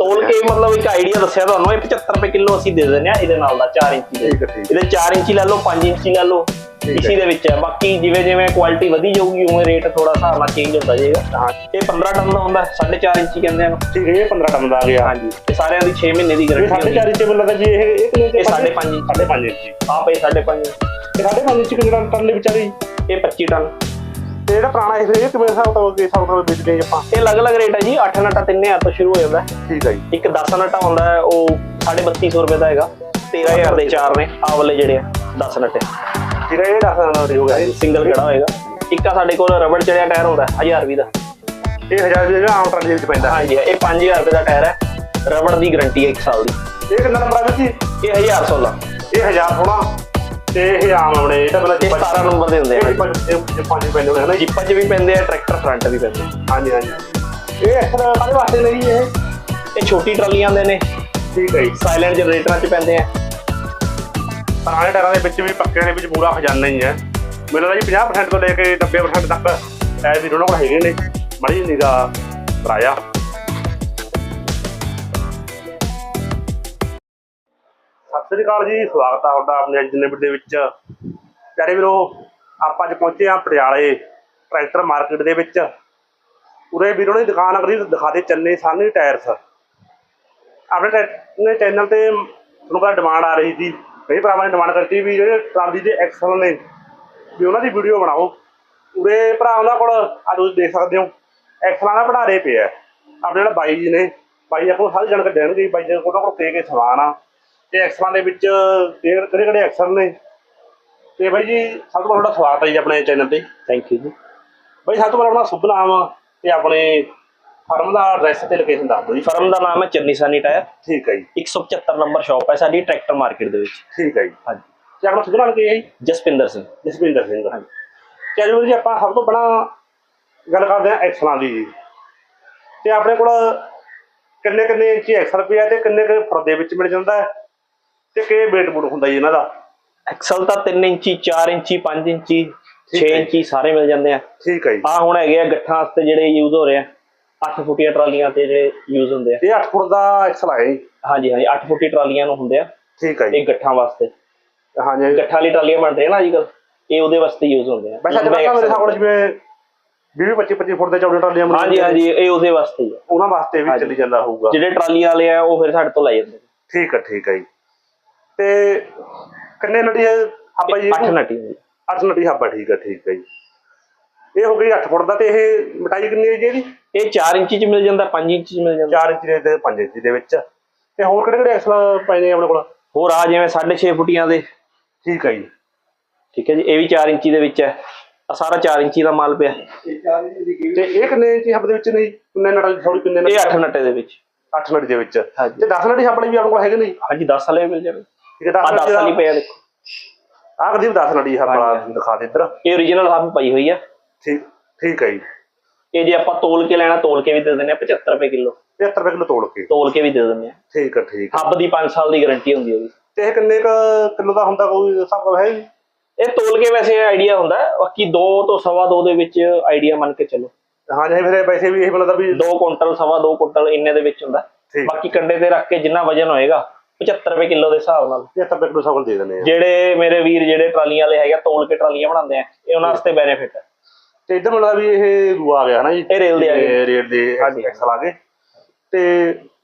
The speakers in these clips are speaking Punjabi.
ਤੋਲ ਕੇ ਮਤਲਬ ਇੱਕ ਆਈਡੀਆ ਦੱਸਿਆ ਤੁਹਾਨੂੰ ਇਹ 75 ਰੁਪਏ ਕਿਲੋ ਅਸੀਂ ਦੇ ਦਿੰਦੇ ਆ ਇਹਦੇ ਨਾਲ ਦਾ 4 ਇੰਚੀ ਠੀਕ ਹੈ ਠੀਕ ਇਹਦੇ 4 ਇੰਚੀ ਲੈ ਲਓ 5 ਇੰਚੀ ਲੈ ਲਓ ਇਸੀ ਦੇ ਵਿੱਚ ਹੈ। ਬਾਕੀ ਜਿਵੇਂ ਜਿਵੇਂ ਕੁਆਲਿਟੀ ਵਧੀ ਜਾਊਗੀ ਉਵੇਂ ਰੇਟ ਥੋੜਾ ਹਿਸਾਬ ਨਾਲ ਚੇਂਜ ਹੁੰਦਾ ਜਾਏਗਾ। ਹਾਂ। ਇਹ 15 ਟਨ ਦਾ ਹੁੰਦਾ 4.5 ਇੰਚੀ ਕਹਿੰਦੇ ਆ। ਠੀਕ ਹੈ ਇਹ 15 ਟਨ ਦਾ ਆ ਗਿਆ। ਹਾਂਜੀ। ਇਹ ਸਾਰਿਆਂ ਦੀ 6 ਮਹੀਨੇ ਦੀ ਇਹ ਗਾਰੰਟੀ ਹੁੰਦੀ ਚਾਰ ਇੰਚ ਮੈਨੂੰ ਲੱਗਦਾ ਵੀ ਇਹ ਇਹ ਕਿੰਨੇ ਇਹ ਸਾਢੇ ਪੰਜ ਇੰਚ। ਸਾਢੇ ਪੰਜ ਇੰਚ। ਆ ਪਏ 5.5 ਇਹ ਸਾਢੇ ਪੰਜ ਇੰਚ ਕਿੰਨੇ ਟਨ ਦੇ ਵਿਚਾਰੀ ਇਹ 25 ਟਨ। ਤੇ ਜਿਹੜਾ ਪੁਰਾਣਾ ਇਹ ਇਹ ਕਿਵੇਂ ਹਿਸਾਬ ਤੋਂ ਕੇ ਹਿਸਾਬ ਨਾਲ ਵੇਚਦੇ ਆਪਾਂ। ਇਹ ਅਲੱਗ-ਅਲੱਗ ਰੇਟ ਹੈ ਜੀ 8 ਨਟਾ 3000 ਤੋਂ ਸ਼ੁਰੂ ਹੋ ਜਾਂਦਾ। ਠੀਕ ਹੈ ਜੀ। ਇੱਕ 10 ਨਟਾ ਹੁੰਦਾ ਹੈ ਉਹ 3250 ਰੁਪਏ ਦਾ ਹੈਗਾ। 13000 ਦੇ ਚਾਰ ਨੇ ਵਾਲੇ ਜਿਹੜੇ ਆ 10 ਨਟੇ। ਹੈ ਇਹ ਦੱਸ ਦਿੰਦਾ ਹੋ ਗਿਆ ਸਿੰਗਲ ਕਿਹੜਾ ਹੋਏਗਾ। ਇੱਕ ਆ ਸਾਡੇ ਕੋਲ ਰਬੜ ਚੜਿਆ ਟਾਇਰ ਹੁੰਦਾ 1000 ਰੁਪਏ ਦਾ। ਇਹ ਹਜ਼ਾਰ ਰੁਪਏ ਜਿਹੜਾ ਆਮ ਟਰਾਲੀ ਦੇ ਵਿੱਚ ਪੈਂਦਾ। ਹਾਂਜੀ ਇਹ 5000 ਰੁਪਏ ਦਾ ਟਾਇਰ ਹੈ। ਰਬੜ ਦੀ ਗਾਰੰਟੀ ਹੈ 1 ਸਾਲ ਦੀ। ਇਹ ਕਿੰਨਾ ਨੰਬਰ ਆ ਜੀ? ਇਹ 1016 ਇਹ ਹਜ਼ਾਰ ਸੋਣਾ ਤੇ ਇਹ ਆਮ ਆਉਣੇ ਇਹ ਤਾਂ ਮਤਲਬ ਇਹ 17 ਨੰਬਰ ਦੇ ਹੁੰਦੇ ਆ ਇਹ ਪੰਜ ਇਹ ਪੰਜ ਪੈਂਦੇ ਹੋਣੇ ਹਨਾ ਜੀ? ਜਿੱਪਾਂ 'ਚ ਵੀ ਪੈਂਦੇ ਆ ਟਰੈਕਟਰ ਫਰੰਟ ਵੀ ਪੈਂਦੇ। ਹਾਂਜੀ ਹਾਂਜੀ। ਇਹ ਐਕਸਲ ਕਾਹਦੇ ਵਾਸਤੇ ਨਹੀਂ ਇਹ। ਇਹ ਛੋਟੀ ਟਰਾਲੀਆਂ ਦੇ ਨੇ। ਠੀਕ ਹੈ ਜੀ। ਸਾਇਲੈਂਟ ਜਨਰੇਟਰਾਂ 'ਚ ਪੈਂਦੇ ਆ। ਪੁਰਾਣੇ ਟਾਇਰਾਂ ਦੇ ਵਿੱਚ ਵੀ ਪੱਕਿਆਂ ਦੇ ਵਿੱਚ ਪੂਰਾ ਖਜ਼ਾਨਾ ਹੀ ਹੈ। ਮੈਨੂੰ ਲੱਗਦਾ ਜੀ 50% ਤੋਂ ਲੈ ਕੇ 90% ਤੱਕ ਐ ਵੀ ਉਹਨਾਂ ਕੋਲ ਹੈਗੇ ਨੇ। ਮੜੀ ਨਿਗਾ ਕਰਾਇਆ। ਸ੍ਰੀ ਅਕਾਲ ਜੀ, ਸਵਾਗਤ ਆ ਤੁਹਾਡਾ ਆਪਣੇ ਅੱਜ ਦੇ ਵਿੱਚ। ਪਿਆਰੇ ਵੀਰੋ, ਆਪਾਂ ਅੱਜ ਪਹੁੰਚੇ ਆ ਪਟਿਆਲੇ ਟਰੈਕਟਰ ਮਾਰਕੀਟ ਦੇ ਵਿੱਚ। ਉਰੇ ਵੀਰੋ ਨੇ ਦੁਕਾਨ ਅਗਰੀ ਦਿਖਾ ਦੇ ਚੰਨੇ ਸਾਨੀ ਟਾਇਰਸ। ਆਪਣੇ ਟੈ- ਨੇ ਚੈਨਲ ਤੇ ਤੁਹਾਨੂੰ ਪਤਾ ਡਿਮਾਂਡ ਆ ਰਹੀ ਸੀ। ਕਈ ਭਰਾਵਾਂ ਨੇ ਡਿਮਾਂਡ ਕਰਤੀ ਵੀ ਜਿਹੜੇ ਟਰਾਲੀ ਦੇ ਐਕਸਲ ਨੇ, ਵੀ ਉਹਨਾਂ ਦੀ ਵੀਡੀਓ ਬਣਾਓ। ਉਰੇ ਭਰਾ ਉਹਨਾਂ ਕੋਲ ਆ ਤੁਸੀਂ ਦੇਖ ਸਕਦੇ ਹੋ ਐਕਸਲਾਂ ਦਾ ਭੰਡਾਰੇ ਪਿਆ। ਆਪਣੇ ਜਿਹੜਾ ਬਾਈ ਜੀ ਨੇ, ਬਾਈ ਜੀ ਕੋਲ ਸਾਰੀ ਜਾਣਕਾਰੀ ਦੇਣਗੇ, ਬਾਈ ਜੀ ਕੋਲ ਕੋਲ ਕੇ ਕੇ ਸਮਾਨ ਆ। ਤੇ ਐਕਸਲਾਂ ਦੇ ਵਿੱਚ ਕਿਹੜੇ ਕਿਹੜੇ ਐਕਸਲ ਨੇ? ਤੇ ਬਾਈ ਜੀ ਸਭ ਤੋਂ ਪਹਿਲਾਂ ਤੁਹਾਡਾ ਸਵਾਗਤ ਹੈ ਜੀ ਆਪਣੇ ਚੈਨਲ ਤੇ। ਥੈਂਕ ਯੂ ਜੀ। ਬਾਈ ਸਭ ਤੋਂ ਪਹਿਲਾਂ ਆਪਣਾ ਸ਼ੁਭ ਨਾਮ ਤੇ ਆਪਣੇ ਫਰਮ ਦਾ ਐਡਰੈਸ ਤੇ ਲੋਕੇਸ਼ਨ ਦੱਸ ਦਿਓ ਜੀ। ਫਰਮ ਦਾ ਨਾਮ ਹੈ ਚੰਨੀ ਸਾਨੀ ਟਾਇਰ। ਠੀਕ ਹੈ ਜੀ। 175 ਨੰਬਰ ਸ਼ਾਪ ਹੈ ਸਾਡੀ ਟਰੈਕਟਰ ਮਾਰਕੀਟ ਦੇ ਵਿੱਚ। ਠੀਕ ਹੈ ਜੀ। ਹਾਂਜੀ। ਤੇ ਆਪਣਾ ਸ਼ੁਭ ਨਾਮ ਕੀ ਹੈ ਜੀ? ਜਸਪਿੰਦਰ ਸਿੰਘ। ਜਸਵਿੰਦਰ ਸਿੰਘ। ਹਾਂਜੀ। ਅੱਜ ਜੀ ਆਪਾਂ ਸਭ ਤੋਂ ਪਹਿਲਾਂ ਗੱਲ ਕਰਦੇ ਹਾਂ ਐਕਸਲਾਂ ਦੀ ਜੀ। ਤੇ ਆਪਣੇ ਕੋਲ ਕਿੰਨੇ ਕਿੰਨੇ ਇੰਚੀ ਐਕਸਲ ਪਿਆ ਤੇ ਕਿੰਨੇ ਕਿੰਨੇ ਫੁੱਟ ਦੇ ਵਿੱਚ ਮਿਲ ਜਾਂਦਾ ਹੈ? ਤੇ ਕੀ weight ਬੂਟ ਹੁੰਦਾ ਜੀ ਇਹਨਾਂ ਦਾ? ਐਕਸਲ ਤਾਂ 3 ਇੰਚੀ 4 ਇੰਚੀ 5 ਇੰਚੀ 6 ਹੈ। ਇੰਚੀ ਸਾਰੇ ਮਿਲ ਜਾਂਦੇ ਆ। ਠੀਕ ਹੈ ਜੀ। ਆ ਹੁਣ ਹੈਗੇ ਆ ਗੱਠਾਂ ਵਾਸਤੇ ਜਿਹੜੇ ਯੂਜ਼ ਹੋ ਰਹੇ ਆ 8 ਫੁੱਟੀਆਂ ਟਰਾਲੀਆਂ ਤੇ ਜਿਹੜੇ ਯੂਜ਼ ਹੁੰਦੇ ਆ। ਇਹ 8 ਫੁੱਟ ਦਾ ਐਕਸਲ ਹੈ ਜੀ। ਹਾਂਜੀ ਹਾਂਜੀ 8 ਫੁੱਟੀ ਟਰਾਲੀਆਂ ਨੂੰ ਹੁੰਦੇ ਆ। ਠੀਕ ਹੈ ਜੀ। ਇਹ ਗੱਠਾਂ ਵਾਸਤੇ। ਹਾਂਜੀ ਗੱਠਾਂ ਵਾਲੀ ਟਰਾਲੀਆਂ ਬਣਦੇ ਆ ਨਾ ਅੱਜਕੱਲ ਇਹ ਉਹਦੇ ਵਾਸਤੇ ਯੂਜ਼ ਹੁੰਦੇ ਆ। ਵੈਸੇ ਅੱਜ ਕੱਲ੍ਹ ਮੇਰੇ ਨਾਲ ਜਿਵੇਂ 20 25 25 ਫੁੱਟ ਦੇ ਚੌੜੇ ਟਰਾਲੀਆਂ ਹਾਂਜੀ ਹਾਂਜੀ ਇਹ ਉਹਦੇ ਵਾਸਤੇ ਹੀ ਆ। ਉਹਨਾਂ ਵਾਸਤੇ ਵੀ। ਚੱਲੀ ਜਾਂਦਾ ਹੋਊਗਾ। ਜਿਹੜੇ ਟਰਾਲੀ ਵਾਲੇ ਆ ਉਹ ਫਿਰ ਸਾਡੇ ਤੋਂ ਲੈ ਜਾਂਦੇ ਠੀਕ ਹੈ ਠੀਕ ਹੈ ਜੀ। ਤੇ ਕਿੰਨੇ ਨੜੀ ਹੈ? ਆਪਾਂ ਜੀ? 8 ਨਟੀ 8 ਨੜੀ ਹਾਬਾ ਠੀਕ ਹੈ ਠੀਕ ਹੈ ਜੀ। ਇਹ ਹੋ ਗਈ 8 ਫੁੱਟ ਦਾ ਤੇ ਇਹ ਮਟਾਈ ਕਿੰਨੀ ਹੈ ਜੀ ਇਹਦੀ? ਇਹ 4 ਇੰਚੀ ਚ ਮਿਲ ਜਾਂਦਾ 5 ਇੰਚੀ ਚ ਮਿਲ ਜਾਂਦਾ। 4 ਇੰਚ ਦੇ ਤੇ 5 ਇੰਚ ਦੇ ਵਿੱਚ। ਤੇ ਹੋਰ ਕਿਹੜੇ ਕਿਹੜੇ ਐਕਸਲ ਪਏ ਨੇ ਆਪਣੇ ਕੋਲ? ਹੋਰ ਆ ਜਿਵੇਂ 6.5 ਫੁੱਟੀਆਂ ਦੇ। ਠੀਕ ਹੈ ਜੀ। ਠੀਕ ਹੈ ਜੀ ਇਹ ਵੀ 4 ਇੰਚੀ ਦੇ ਵਿੱਚ ਹੈ। ਆ ਸਾਰਾ 4 ਇੰਚੀ ਦਾ ਮਾਲ ਪਿਆ। ਤੇ ਇਹ ਕਿੰਨੇ ਇੰਚ ਹੱਬ ਦੇ ਵਿੱਚ ਨੇ ਜੀ? ਕਿੰਨੇ ਨੜ ਥੋੜੀ ਕਿੰਨੇ ਇਹ 8 ਨਟੇ ਦੇ ਵਿੱਚ। 8 ਨੜੀ ਦੇ ਵਿੱਚ। ਤੇ 10 ਨੜੀ ਹੱਬ ਵੀ ਆਪਣੇ ਕੋਲ ਹੈਗੇ ਨੇ ਜੀ? ਹਾਂਜੀ 10 ਵਾਲੇ ਮਿਲ ਜਾਵੇ ਠੀਕ ਹੈ ਆ 10 10 ਨੜੀ ਵਾਲੀ ਪਿਆ ਦੇਖੋ। ਆਹ ਕਦੀ 10 ਨੜੀ ਹੱਬ ਹਾਂਜੀ, ਵਾਲਾ ਹਾਂਜੀ। ਦਿਖਾ ਦੇ ਇੱਧਰ। ਇਹ origignal ਹੱਬ ਪਈ ਹੋਈ ਆ। ਠੀਕ ਠੀਕ ਹੈ ਜੀ। ਇਹ ਜੇ ਆਪਾਂ ਤੋਲ ਕੇ ਲੈਣਾ ਤੋਲ ਕੇ ਵੀ ਦੇ ਦਿੰਦੇ ਆ 75 ਰੁਪਏ ਕਿਲੋ। 75 ਰੁਪਏ ਕਿਲੋ ਤੋੜ ਕੇ। ਤੋਲ ਕੇ ਵੀ ਦੇ ਦਿੰਦੇ ਆ। ਠੀਕ ਹੈ ਠੀਕ ਹੈ। ਹੱਬ ਦੀ 5 ਸਾਲ ਦੀ ਗਾਰੰਟੀ ਹੁੰਦੀ ਹੈ ਉਹਦੀ। ਤੇ ਇਹ ਕਿੰਨੇ ਕ ਕਿਲੋ ਦਾ ਹੁੰਦਾ ਕੋਈ ਹਿਸਾਬ ਹੈ ਜੀ? ਇਹ ਤੋਲ ਕੇ ਵੈਸੇ ਆਈਡੀਆ ਹੁੰਦਾ ਹੈ, ਬਾਕੀ 2 ਤੋਂ ਸਵਾ 2 ਦੇ ਵਿੱਚ ਆਈਡੀਆ ਮੰਨ ਕੇ ਚੱਲੋ। ਹਾਂ ਜੀ ਫਿਰ ਇਹ ਪੈਸੇ ਵੀ ਇਹ ਮਿਲਦਾ ਵੀ 2 ਕੁਇੰਟਲ ਸਵਾ 2 ਕੁਇੰਟਲ ਇੰਨੇ ਦੇ ਵਿੱਚ ਹੁੰਦਾ। ਠੀਕ। ਬਾਕੀ ਕੰਡੇ ਤੇ ਰੱਖ ਕੇ ਜਿੰਨਾ ਵਜਨ ਹੋਏਗਾ 75 ਰੁਪਏ ਕਿਲੋ ਦੇ ਹਿਸਾਬ ਨਾਲ। 75 ਰੁਪਏ ਕਿਲੋ ਸਭ ਦੇ ਦਿੰਦੇ ਆ। ਜਿਹੜੇ ਮੇਰੇ ਵੀਰ ਜਿਹੜੇ ਟਰਾਲੀਆਂ ਵਾਲੇ ਹੈਗੇ ਆ, ਤੋਲ ਕੇ ਟਰਾਲੀਆਂ ਬਣਾਉਂਦੇ ਆ ਇਹ ਉਹਨਾਂ ਵਾਸਤੇ ਬੈਨੀਫਿਟ ਹੈ ਤੇ ਇੱਧਰ ਮਿਲਦਾ ਵੀ ਇਹ ਰੂ ਆ ਗਿਆ ਨਾ ਜੀ? ਇਹ ਰੇਲ ਦੇ ਆ ਗਏ। ਰੇਲ ਦੇ ਹਾਂਜੀ। ਐਕਸਲ ਆ ਗਏ। ਤੇ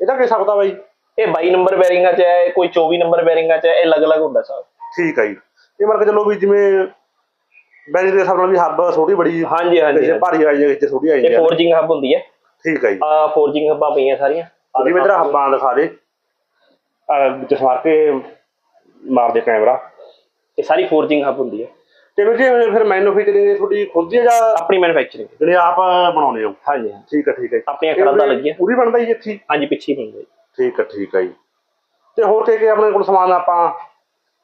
ਇਹਦਾ ਕੀ ਸਕਦਾ ਬਾਈ ਇਹ 22 ਨੰਬਰ ਬੈਰਿੰਗਾਂ ਚ ਹੈ ਕੋਈ 24 ਨੰਬਰ ਬੈਰਿੰਗਾਂ ਚ ਹੈ ਇਹ ਅਲੱਗ-ਅਲੱਗ ਹੁੰਦਾ ਸਭ ਠੀਕ ਹੈ ਜੀ। ਇਹ ਮਤਲਬ ਕਿ ਚਲੋ ਵੀ ਜਿਵੇਂ ਬੈਰੀ ਦੇ ਹਿਸਾਬ ਨਾਲ ਵੀ ਹੱਬ ਛੋਟੀ ਬੜੀ ਹਾਂਜੀ ਹਾਂਜੀ ਭਾਰੀ ਆਈ ਜਾਂ ਕਿਸੇ ਛੋਟੀ ਜਾਂਦੀ ਆ। ਫੋਰਜਿੰਗ ਹੱਬ ਹੁੰਦੀ ਹੈ। ਠੀਕ ਹੈ ਜੀ। ਆ ਫੋਰਜਿੰਗ ਹੱਬਾਂ ਪਈਆਂ ਸਾਰੀਆਂ। ਜਿਵੇਂ ਇਧਰ ਹੱਬਾਂ ਦਿਖਾ ਦੇ। ਆ ਵਿੱਚ ਸਮਾਰ ਕੇ ਮਾਰ ਦੇ ਕੈਮਰਾ। ਇਹ ਸਾਰੀ ਫੋਰਜਿੰਗ ਹੱਬ ਹੁੰਦੀ ਹੈ। ਤੇ ਵੀ ਜੀ ਫਿਰ ਮੈਨੂਫੈਕਚਰਿੰਗ ਤੁਹਾਡੀ ਖੁਦ ਦੀ ਆ ਜਾਂ ਆਪਣੀ ਮੈਨੂਫੈਕਚਰਿੰਗ ਜਿਹੜੇ ਆਪ ਬਣਾਉਣੇ ਹੋ? ਹਾਂਜੀ ਠੀਕ ਹੈ ਠੀਕ ਹੈ ਆਪਣੀਆਂ ਇਹ ਖਰਾਦਾਂ ਪੂਰੀ- ਲੱਗੀਆਂ। ਪੂਰੀ ਬਣਦਾ ਜੀ ਇੱਥੇ? ਹੀ? ਹਾਂਜੀ ਪਿੱਛੇ ਹੀ ਬਣਦੇ ਠੀਕ ਹੈ ਠੀਕ ਹੈ ਜੀ। ਤੇ ਹੋਰ ਕੀ ਕੀ ਆਪਣੇ ਕੋਲ ਸਮਾਨ ਆਪਾਂ?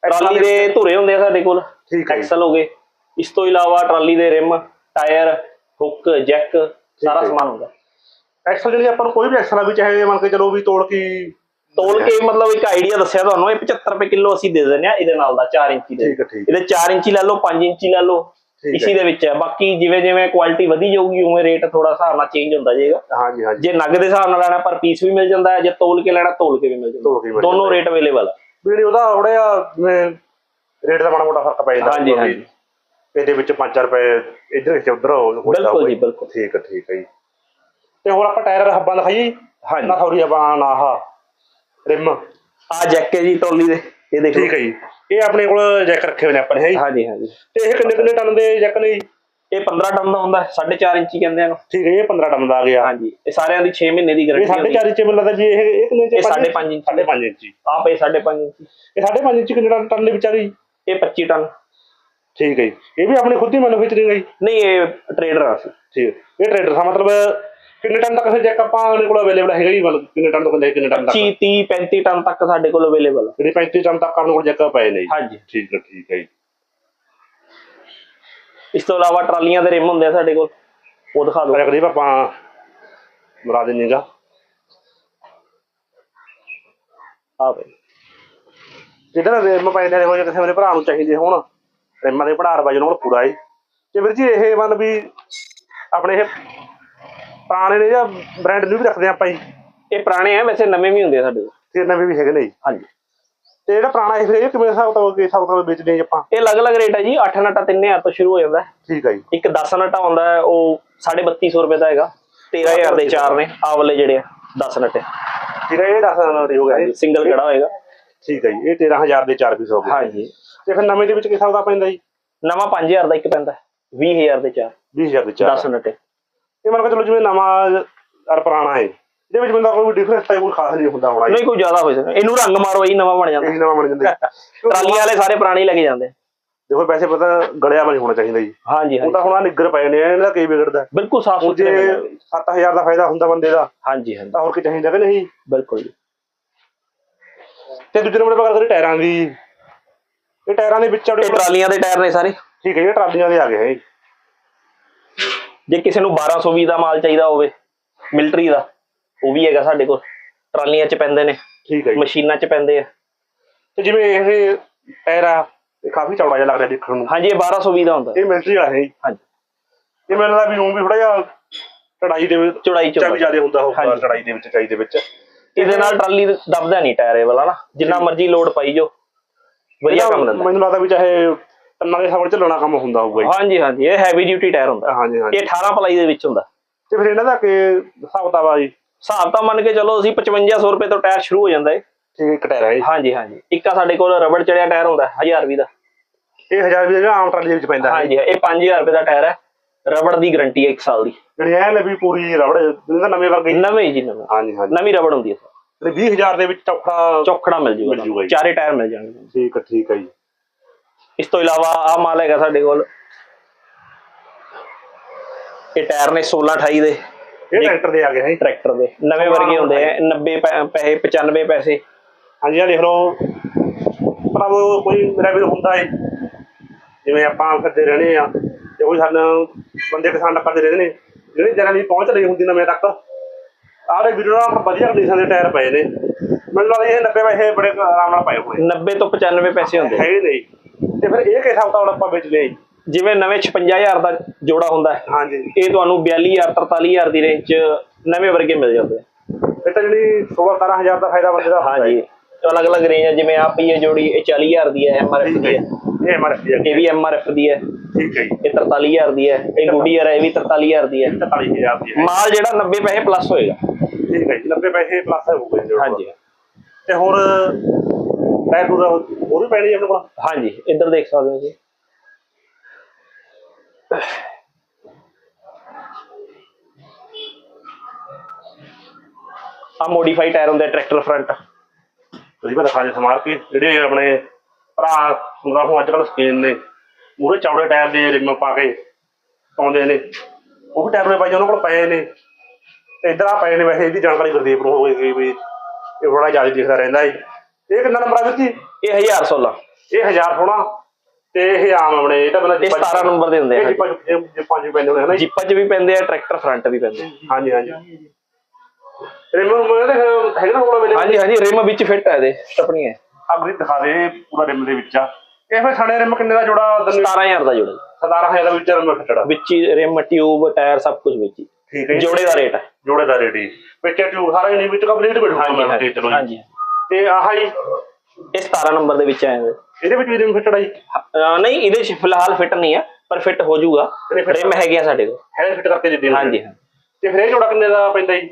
ਟਰਾਲੀ ਦੇ ਧੁਰੇ ਹੁੰਦੇ ਆ ਸਾਡੇ ਕੋਲ। ਠੀਕ ਹੈ ਜੀ। ਐਕਸਲ ਹੋ ਗਏ। ਇਸ ਤੋਂ ਇਲਾਵਾ ਟਰਾਲੀ ਦੇ ਰਿਮ ਟਾਇਰ ਹੁੱਕ ਜੈਕ ਸਾਰਾ ਹੈ। ਸਮਾਨ ਹੁੰਦਾ। ਐਕਸਲ ਜਿਹੜੀ ਆਪਾਂ ਨੂੰ ਕੋਈ ਵੀ ਐਕਸਲ ਆ ਵੀ ਚਾਹੇ ਮੰਨ ਕੇ ਚਲੋ ਵੀ ਤੋੜ ਕੇ ਤੋਲ ਕੇ ਮਤਲਬ ਇੱਕ ਆਈਡੀਆ ਦੱਸਿਆ ਤੁਹਾਨੂੰ ਇਹ 75 ਰੁਪਏ ਕਿਲੋ ਅਸੀਂ ਦੇ ਦਿੰਦੇ ਆ ਇਹਦੇ ਨਾਲ ਦਾ 4 ਇੰਚੀ ਦੇ। ਇਹਦੇ 4 ਇੰਚੀ ਲੈ ਲਓ 5 ਇੰਚੀ ਲੈ ਲਓ ਇਸੀ ਦੇ ਵਿੱਚ ਹੈ। ਬਾਕੀ ਜਿਵੇਂ ਜਿਵੇਂ ਕੁਆਲਿਟੀ ਵਧੀ ਜਾਊਗੀ ਉਵੇਂ ਰੇਟ ਥੋੜਾ ਹਿਸਾਬ ਨਾਲ ਚੇਂਜ ਹੁੰਦਾ ਜਾਏਗਾ। ਹਾਂਜੀ ਹਾਂਜੀ। ਜੇ ਨਗ ਦੇ ਹਿਸਾਬ ਨਾਲ ਲੈਣਾ ਪਰ ਪੀਸ ਵੀ ਮਿਲ ਜਾਂਦਾ ਹੈ ਜੇ ਤੋਲ ਕੇ ਲੈਣਾ ਤੋਲ ਕੇ ਵੀ ਮਿਲ ਜਾਂਦਾ। ਦੋਨੋਂ ਰੇਟ ਅਵੇਲੇਬਲ ਹੈ ਵੀਡੀਓ ਉਹਦਾ ਥੋੜਾ ਰੇਟ ਦਾ ਮਾੜਾ ਮੋਟਾ ਫ਼ਰਕ ਪੈ ਜਾਂਦਾ। ਹਾਂਜੀ, ਹਾਂਜੀ। ਇਹਦੇ ਵਿੱਚ 5 ਰੁਪਏ ਇੱਧਰ ਵਿੱਚ ਉੱਧਰ ਹੋ ਜਾਂਦਾ ਬਿਲਕੁਲ ਜੀ। ਬਿਲਕੁਲ। ਠੀਕ ਹੈ ਠੀਕ ਹੈ ਜੀ। ਤੇ ਹੋਰ ਆਪਾਂ ਟਾਇਰ ਹੱਬਾਂ ਦਿਖਾਈਏ। ਹਾਂਜੀ। ਨਾ ਥੋੜੀ ਆਪਾਂ ਨਾ ਆਹ। ਰਿਮ। ਆ ਜੈਕ ਹੈ ਜੀ ਟਰਾਲੀ ਦੇ। ਇਹ ਦੇਖੋ ਠੀਕ ਹੈ ਜੀ। ਇਹ ਆਪਣੇ ਕੋਲ ਜੈਕ ਰੱਖੇ ਹੋਏ ਨੇ ਆਪਣੇ ਹੈ ਜੀ? ਹਾਂਜੀ ਹਾਂਜੀ। ਤੇ ਇਹ ਕਿੰਨੇ ਕਿੰਨੇ ਟਨ ਦੇ ਜੈਕ ਨੇ ਜੀ? ਇਹ 15 ਟਨ ਦਾ ਹੁੰਦਾ ਹੈ 4.5 ਇੰਚੀ ਕਹਿੰਦੇ ਆ ਠੀਕ ਹੈ ਇਹ 15 ਟਨ ਦਾ ਆ ਗਿਆ। ਹਾਂਜੀ ਇਹ ਸਾਰਿਆਂ ਦੀ 6 ਮਹੀਨੇ ਦੀ ਇਹ ਗਾਰੰਟੀ ਸਾਢੇ ਚਾਰ ਇੰਚ ਮਿਲਦਾ ਜੀ ਇਹ ਇਹ ਕਿੰਨੇ ਇਹ ਸਾਢੇ ਪੰਜ ਇੰਚ। ਸਾਢੇ ਪੰਜ ਇੰਚੀ। ਆ ਪਏ 5.5 ਇੰਚੀ। ਇਹ ਸਾਢੇ ਪੰਜ ਇੰਚ ਕਿੰਨੇ ਟਨ ਟਨ ਦੇ ਵਿੱਚ ਆ ਗਈ ਇਹ 25 ਟਨ। ਠੀਕ ਹੈ ਜੀ। ਇਹ ਵੀ ਆਪਣੇ ਖੁਦ ਹੀ ਮੈਨੂਫੈਕਚਰਿੰਗ ਹੈ ਜੀ? ਨਹੀਂ ਇਹ ਟ੍ਰੇਡਰ ਆ ਸੀ ਠੀਕ। ਹੈ। ਇਹ ਟਰੈਕਟਰ ਦਾ ਮਤਲਬ ਕਿੰਨੇ ਟਨ ਤੱਕ ਜੈਕ ਆਪਾਂ ਆਪਣੇ ਕੋਲ ਅਵੇਲੇਬਲ ਹੈਗਾ ਜੀ ਮਤਲਬ ਕਿੰਨੇ ਟਨ ਤੋਂ ਲੈ ਕੇ ਕਿੰਨੇ ਟਨ ਤੱਕ? 25 30 35 ਟਨ ਤੱਕ ਸਾਡੇ ਕੋਲ ਅਵੇਲੇਬਲ ਹੈ ਜਿਹੜੇ 35 ਟਨ ਤੱਕ ਆਪਣੇ ਕੋਲ ਜੈਕ ਪਏ ਨੇ ਜੀ। ਹਾਂਜੀ। ਠੀਕ ਹੈ ਠੀਕ ਹੈ ਜੀ। ਇਸ ਤੋਂ ਇਲਾਵਾ ਟਰਾਲੀਆਂ ਦੇ ਰਿਮ ਹੁੰਦੇ ਆ ਸਾਡੇ ਕੋਲ। ਉਹ ਦਿਖਾ ਦਿਓ। ਅਰੇ ਕਰੀਬ ਆਪਾਂ ਮਰਾ ਦੇਣੇਗਾ ਆ। ਪਏ ਜਿਹੜਾ ਰਿਮ ਪੈਂਦੇ ਨੇ ਹੋ ਜਾਂ ਕਿਸੇ ਮੇਰੇ ਭਰਾ ਨੂੰ ਚਾਹੀਦੇ ਹੋਣ। ਰਿਮਾਂ ਦੇ ਭੜਾਰ ਵਜਨ ਉਹਨਾਂ ਪੂਰਾ ਹੈ। ਤੇ ਵੀਰ ਜੀ ਇਹ ਮਤਲਬ ਵੀ ਆਪਣੇ ਇਹ ਪੁਰਾਣੇ ਨੇ ਜਾਂ ਬ੍ਰਾਂਡ ਨੂੰ ਵੀ ਰੱਖਦੇ ਆਪਾਂ ਜੀ? ਇਹ ਪੁਰਾਣੇ ਆ ਵੈਸੇ ਨਵੇਂ ਵੀ ਹੁੰਦੇ ਆ ਸਾਡੇ ਕੋਲ। ਤੇ ਨਵੇਂ ਵੀ ਹੈਗੇ ਨੇ ਜੀ? ਹਾਂਜੀ। ਤੇ ਜਿਹੜਾ ਪੁਰਾਣਾ ਇਹ ਫਿਰ ਇਹ ਕਿਵੇਂ ਹਿਸਾਬ ਤੋਂ ਕਿਸ ਹਿਸਾਬ ਤੋਂ ਵੇਚਦੇ ਆ ਜੀ ਆਪਾਂ? ਇਹ ਅਲੱਗ-ਅਲੱਗ ਰੇਟ ਹੈ ਜੀ 8 ਨਟਾ 3000 ਤੋਂ ਸ਼ੁਰੂ ਹੋ ਜਾਂਦਾ। ਹੈ ਠੀਕ ਹੈ ਜੀ। ਇੱਕ 10 ਨਟਾ ਹੁੰਦਾ ਹੈ ਉਹ 3250 ਰੁਪਏ ਦਾ ਹੈਗਾ। 13000 ਦੇ ਚਾਰ ਨੇ ਆਹ ਵਾਲੇ ਜਿਹੜੇ ਆ 10 ਨਟੇ। ਠੀਕ ਹੈ ਇਹ 10 ਨੰਬਰ ਹੋ ਗਿਆ ਜੀ। ਸਿੰਗਲ ਕਿਹੜਾ ਹੋਏਗਾ। ਠੀਕ ਹੈ ਜੀ ਇਹ 13000 ਦੇ 4 ਪੀਸ ਹੋ ਗਏ। ਹਾਂਜੀ। ਤੇ ਫਿਰ ਨਵੇਂ ਦੇ ਵਿੱਚ ਕਿਸ ਹਿਸਾਬ ਦਾ ਪੈਂਦਾ ਜੀ? ਨਵਾਂ 5000 ਦਾ ਇੱਕ ਪੈਂਦਾ ਹੈ 20000 ਦੇ ਚਾਰ। 20000 ਦੇ 4 10 ਨਟੇ। ਇਹ ਮੰਨ ਕੇ ਚਲੋ ਜਿਵੇਂ ਨਵਾਂ ਅਰ ਪੁਰਾਣਾ ਹੈ ਇਹਦੇ ਵਿੱਚ ਬੰਦਾ ਕੋਈ ਡਿਫਰੈਂਸ ਤਾਂ ਕੋਈ ਖਾਸ ਨਹੀਂ ਹੁੰਦਾ ਹੋਣਾ ਜੀ। ਨਹੀਂ ਕੋਈ ਜ਼ਿਆਦਾ ਹੋ ਸਕਦਾ ਇਹਨੂੰ ਰੰਗ ਮਾਰੋ ਜੀ ਨਵਾਂ ਬਣ ਜਾਂਦਾ। ਇਹ ਨਵਾਂ ਬਣ ਜਾਂਦਾ ਟਰਾਲੀਆਂ ਵਾਲੇ ਸਾਰੇ ਪੁਰਾਣੇ ਹੀ ਲੈ ਕੇ ਜਾਂਦੇ। ਦੇਖੋ ਪੈਸੇ ਪਤਾ ਗਲਿਆ ਨਹੀਂ ਹੋਣਾ ਚਾਹੀਦਾ ਜੀ। ਹਾਂਜੀ ਉਹ ਹਾਂਜੀ ਤਾਂ ਹੁਣ ਆਹ ਨਿੱਗਰ ਪਏ ਨੇ ਇਹਨਾਂ ਦਾ ਕੀ ਵਿਗੜਦਾ ਬਿਲਕੁਲ ਸਾਫ਼ ਜੇ ਸੁਥਰੇ ਮਿਲਣਗੇ। 7000 ਦਾ ਫਾਇਦਾ ਹੁੰਦਾ ਬੰਦੇ ਦਾ ਹਾਂਜੀ ਹਾਂਜੀ। ਤਾਂ ਹੋਰ ਕੀ ਚਾਹੀਦਾ ਕਿ ਨਹੀਂ? ਬਿਲਕੁਲ ਜੀ। ਤੇ ਦੂਜੇ ਨੰਬਰ 'ਤੇ ਗੱਲ ਕਰੀ ਟਾਇਰਾਂ ਦੀ। ਇਹ ਟਾਇਰਾਂ ਦੇ ਵਿੱਚ ਇਹ ਟਰਾਲੀਆਂ ਦੇ ਟਾਇਰ ਨੇ ਸਾਰੇ। ਠੀਕ ਹੈ ਜੀ ਟਰਾਲੀਆਂ ਦੇ ਆ ਗਏ ਹੈ ਜੀ ਕਿਸੇ ਨੂੰ 1220 ਦਾ ਮਾਲ ਚਾਹੀਦਾ ਹੋਵੇ ਮਿਲਟਰੀ ਦਾ ਉਹ ਵੀ ਹੈਗਾ ਸਾਡੇ ਕੋਲ। ਟਰਾਲੀਆਂ 'ਚ ਪੈਂਦੇ ਨੇ ਠੀਕ ਹੈ ਜੀ। ਮਸ਼ੀਨਾਂ 'ਚ ਪੈਂਦੇ ਆ। ਤੇ ਜਿਵੇਂ ਇਹ ਇਹ ਕਾਫੀ ਚੌੜਾ ਜਿਹਾ ਲੱਗ ਰਿਹਾ ਦੇਖਣ ਨੂੰ। ਹਾਂਜੀ ਇਹ 1220 ਦਾ ਹੁੰਦਾ। ਇਹ ਮਿਲਟਰੀ ਵਾਲਾ ਹੈ ਜੀ। ਹਾਂਜੀ। ਇਹ ਮੈਨੂੰ ਲੱਗਦਾ ਵੀ ਉਹ ਵੀ ਥੋੜਾ ਜਿਹਾ ਚੜਾਈ ਦੇ ਵਿੱਚ ਚੌੜਾਈ 'ਚ ਚਾਬੀ ਹੁੰਦਾ ਜ਼ਿਆਦਾ ਹੁੰਦਾ ਹੋਊਗਾ। ਚੜਾਈ ਦੇ ਵਿੱਚ ਚਾਈ ਦੇ ਵਿੱਚ। ਇਹਦੇ ਨਾਲ ਟਰਾਲੀ ਦਬਦਾ ਨਹੀਂ ਟਾਇਰ ਇਹ ਵਾਲਾ ਨਾ। ਜਿੰਨਾ ਮਰਜ਼ੀ ਲੋਡ ਪਾਈ ਜੋ ਵਧੀਆ ਕੰਮ ਦਿੰਦਾ। ਮੈਨੂੰ ਲੱਗਦਾ ਵੀ ਚਾਹੇ ਨਾਲ ਚੱਲਣਾ ਕੰਮ ਹੁੰਦਾ ਹੋਊਗਾ ਜੀ। ਹਾਂਜੀ ਹਾਂਜੀ ਇਹ ਹੈਵੀ ਡਿਊਟੀ ਟਾਇਰ ਹੁੰਦਾ। ਹਾਂਜੀ ਹਾਂਜੀ। ਇਹ 18 ਪਲਾਈ ਦੇ ਵਿੱਚ ਹੁੰਦਾ। ਤੇ ਫਿਰ ਇਹਨਾਂ ਦਾ ਕੀ ਹਿਸਾਬ ਆ ਜੀ? ਹਿਸਾਬ ਤਾਂ ਮੰਨ ਕੇ ਚਲੋ ਅਸੀਂ 5500 ਰੁਪਏ ਤੋਂ ਟਾਇਰ ਸ਼ੁਰੂ ਹੋ ਜਾਂਦਾ ਹੈ ਠੀਕ ਹੈ ਇੱਕ ਟਾਇਰ ਹੈ ਜੀ। ਹਾਂਜੀ ਹਾਂਜੀ। ਇੱਕ ਆ ਸਾਡੇ ਕੋਲ ਰਬੜ ਚੜਿਆ ਟਾਇਰ ਹੁੰਦਾ 1000 ਰੁਪਏ ਦਾ। ਇਹ 1000 ਰੁਪਏ ਦਾ ਆਮ ਟਰਾਲੀ ਦੇ ਵਿੱਚ ਪੈਂਦਾ ਹੈ। ਹਾਂਜੀ ਇਹ 5000 ਰੁਪਏ ਦਾ ਟਾਇਰ ਹੈ। ਰਬੜ ਦੀ ਗਾਰੰਟੀ ਹੈ 1 ਸਾਲ ਦੀ। ਜਿਹੜੀ ਐ ਵੀ ਪੂਰੀ ਰਬੜ ਜਿਹਦਾ ਨਵੇਂ ਵਰਗੇ ਨਵੇਂ ਜੀ ਨਵੇਂ। ਹਾਂਜੀ ਹਾਂਜੀ। ਨਵੀਂ ਰਬੜ ਹੁੰਦੀ ਹੈ। ਤੇ 20000 ਦੇ ਵਿੱਚ ਚੌਖਾ ਚੌਖੜਾ ਮਿਲ ਜੂਗਾ। ਚਾਰੇ ਟਾਇਰ ਮਿਲ ਜਾਣਗੇ। ਠੀਕ ਹੈ ਠੀਕ ਹੈ ਜੀ। ਇਸ ਤੋਂ ਇਲਾਵਾ ਆ ਮਾਲ ਹੈਗਾ ਸਾਡੇ ਕੋਲ। ਇਹ ਟਾਇਰ ਨੇ 16 28 ਦੇ। ਇਹ ਟਰੈਕਟਰ ਦੇ ਆ ਗਏ ਹੈ ਟਰੈਕਟਰ ਦੇ। ਨਵੇਂ ਵਰਗੇ ਹੁੰਦੇ ਆ 90 ਪੈ- ਪੈਸੇ 95 ਪੈਸੇ। ਹਾਂਜੀ ਆ ਦੇਖ ਲਓ। ਭਰਾਵੋ ਕੋਈ ਮੇਰਾ ਵੀਰ ਹੁੰਦਾ ਹੈ ਜਿਵੇਂ ਆਪਾਂ ਫਿਰਦੇ ਰਹਿੰਦੇ ਆ ਤੇ ਕੋਈ ਸਾਨੂੰ ਬੰਦੇ ਕਿਸਾਨ ਟੱਕਰਦੇ ਰਹਿੰਦੇ ਨੇ। ਜਿਹੜੀ ਜਗ੍ਹਾ ਨਹੀਂ ਪਹੁੰਚ ਰਹੀ ਹੁੰਦੀ ਨਵੇਂ ਤੱਕ। ਆਰੇ ਵੀਡੀਓ ਨਾਲ ਵਧੀਆ ਕੰਡੀਸ਼ਨ ਦੇ ਟਾਇਰ ਪਏ ਨੇ। ਮੈਨੂੰ ਲੱਗਦਾ ਇਹ 90 ਪੈਸੇ ਬੜੇ ਆਰਾਮ ਨਾਲ ਪਏ ਹੋਣੇ। 90 ਤੋਂ 95 ਪੈਸੇ ਹੁੰਦੇ ਹੀ ਨਹੀਂ। ਤੇ ਫਿਰ ਇਹ ਹਿਸਾਬ ਨਾਲ ਆਪਾਂ ਵੇਚਦੇ ਆ ਜੀ? ਜਿਵੇਂ ਨਵੇਂ 56000 ਦਾ ਜੋੜਾ ਹੁੰਦਾ ਹੈ। ਹਾਂਜੀ। ਇਹ ਤੁਹਾਨੂੰ 42000 43000 ਦੀ ਰੇਂਜ 'ਚ ਨਵੇਂ ਵਰਗੇ ਮਿਲ ਜਾਂਦੇ ਆ। ਇਹ ਤਾਂ ਜਿਹੜੀ 16 17000 ਦਾ ਫਾਇਦਾ ਬੰਦੇ ਦਾ ਹਾਂਜੀ। ਅਲੱਗ-ਅਲੱਗ ਰੇਂਜ ਹੈ ਜਿਵੇਂ ਆ ਪਈ ਹੈ ਜੋੜੀ ਇਹ 40000 ਦੀ ਹੈ ਐਮਆਰਐਫ ਦੀ ਹੈ। ਇਹ ਐਮਆਰਪੀ ਹੈ। ਇਹ ਵੀ ਐਮਆਰਐਫ ਦੀ ਹੈ। ਠੀਕ ਹੈ ਜੀ। ਇਹ 43000 ਦੀ ਹੈ। ਇਹ ਗੁੱਡੀਅਰ ਹੈ ਇਹ ਵੀ 43000 ਦੀ ਹੈ। 44000 ਦੀ ਹੈ। ਮਾਲ ਜਿਹੜਾ 90 ਪੈਸੇ ਪਲੱਸ ਹੋਏਗਾ। ਠੀਕ ਹੈ ਜੀ 90 ਪੈਸੇ ਪਲੱਸ ਹੋਊਗਾ ਹਾਂਜੀ। ਤੇ ਹੋਰ ਟਾਇਰ ਟੂਰ ਹੋਰ ਵੀ ਪੈਣੀ ਜੀ ਆਪਣੇ ਕੋਲ? ਹਾਂਜੀ ਇੱਧਰ ਦੇਖ ਸਕਦੇ ਹੋ ਜੀ। ਆ ਮੋਡੀਫਾਈ ਟਾਇਰ ਹੁੰਦੇ ਟਰੈਕਟਰ ਫਰੰਟ ਤੁਸੀਂ ਮੈਂ ਦਿਖਾ ਦੇ ਸਮਾਰ ਕੇ ਜਿਹੜੇ ਆਪਣੇ ਭਰਾ ਸੁਣਾ ਹੁਣ ਅੱਜ ਕੱਲ ਸਕੀਨ ਨੇ ਮੂਹਰੇ ਚੌੜੇ ਟਾਇਰ ਦੇ ਰਿਮ ਪਾ ਕੇ ਆਉਂਦੇ ਨੇ। ਉਹ ਟਾਇਰ ਨੇ ਪਾਈ ਉਹਨਾਂ ਕੋਲ ਪਏ ਨੇ। ਤੇ ਇੱਧਰ ਆ ਪਏ ਨੇ ਵੈਸੇ ਇਹਦੀ ਜਾਣਕਾਰੀ ਗੁਰਦੀਪ ਨੂੰ ਹੋਵੇਗੀ ਵੀ ਇਹ ਬੜਾ ਜ਼ਿਆਦਾ ਦਿਖਦਾ ਰਹਿੰਦਾ ਹੈ ਇਹ ਕਿੰਨਾ ਨੰਬਰ ਆ ਵੀਰ ਜੀ? ਇਹ 1016 ਇਹ 1000 ਸੋਣਾ ਤੇ ਇਹ ਆਮ ਆਪਣੇ ਇਹ ਤਾਂ ਇਹ 17 ਨੰਬਰ ਦੇ ਹੁੰਦੇ ਆ ਜਿੱਪਾਂ ਜਿੱਪਾਂ ਜੀ ਪੈਂਦੇ ਹੋਣੇ ਹਨਾ ਜੀ? ਜਿੱਪਾਂ 'ਚ ਵੀ ਪੈਂਦੇ ਆ ਟਰੈਕਟਰ ਫਰੰਟ ਵੀ ਪੈਂਦੇ ਆ। ਹਾਂਜੀ ਹਾਂਜੀ। ਰਿਮ ਨੂੰ ਮੈਂ ਹੈਗਾ ਨਾ ਕੋਲ ਵੇਲੇ ਹਾਂਜੀ ਹਾਂਜੀ ਰਿਮ ਵਿੱਚ ਫਿੱਟ ਹੈ ਇਹਦੇ ਸਟਪਣੀ ਹੈ। ਅਗਲੀ ਦਿਖਾ ਦੇ ਪੂਰਾ ਰਿਮ ਦੇ ਵਿੱਚ ਆ। ਇਹ ਫਿਰ ਥਾਣੇ ਰਿਮ ਕਿੰਨੇ ਦਾ ਜੋੜਾ? ਦੰਨੇ 17000 ਦਾ ਜੋੜਾ 17000 ਦਾ ਵਿੱਚ ਰਮ ਫਿੱਟੜਾ ਵਿੱਚ ਹੀ ਰਿਮ ਟਿਊਬ ਟਾਇਰ ਸਭ ਕੁਝ ਵਿੱਚ ਹੀ। ਠੀਕ ਹੈ ਜੀ। ਜੋੜੇ ਦਾ ਰੇਟ ਹੈ ਜੋੜੇ ਦਾ ਰੇਡੀ ਵਿੱਚ ਟਿਊਬ ਸਾਰਾ ਹੀ ਵਿੱਚ ਕੰਪਲੀਟ ਬਿਠੂਗਾ ਹਾਂਜੀ ਜੀ। ਹਾਂਜੀ। ਤੇ ਆਹ ਜੀ ਇਹ 17 ਨੰਬਰ ਦੇ ਵਿੱਚ ਆਏ ਇਹਦੇ ਵਿੱਚ ਵੀ ਰਿਮ ਫਿੱਟੜਾ ਜੀ? ਅਹ ਨਹੀਂ ਇਹਦੇ ਚ ਫਿਲਹਾਲ ਫਿੱਟ ਨਹੀਂ ਹੈ ਪਰ ਫਿੱਟ ਹੋ ਜਾਊਗਾ। ਰਿਮ ਹੈਗੇ ਆ ਸਾਡੇ ਕੋਲ। ਹੈ ਫਿੱਟ ਕਰਕੇ ਦਿੱਤੇ ਹੋਏ ਹਾਂਜੀ। ਤੇ ਫਿਰ ਇਹ ਜੋੜਾ ਕਿੰਨੇ ਦਾ ਪੈਂਦਾ ਜੀ?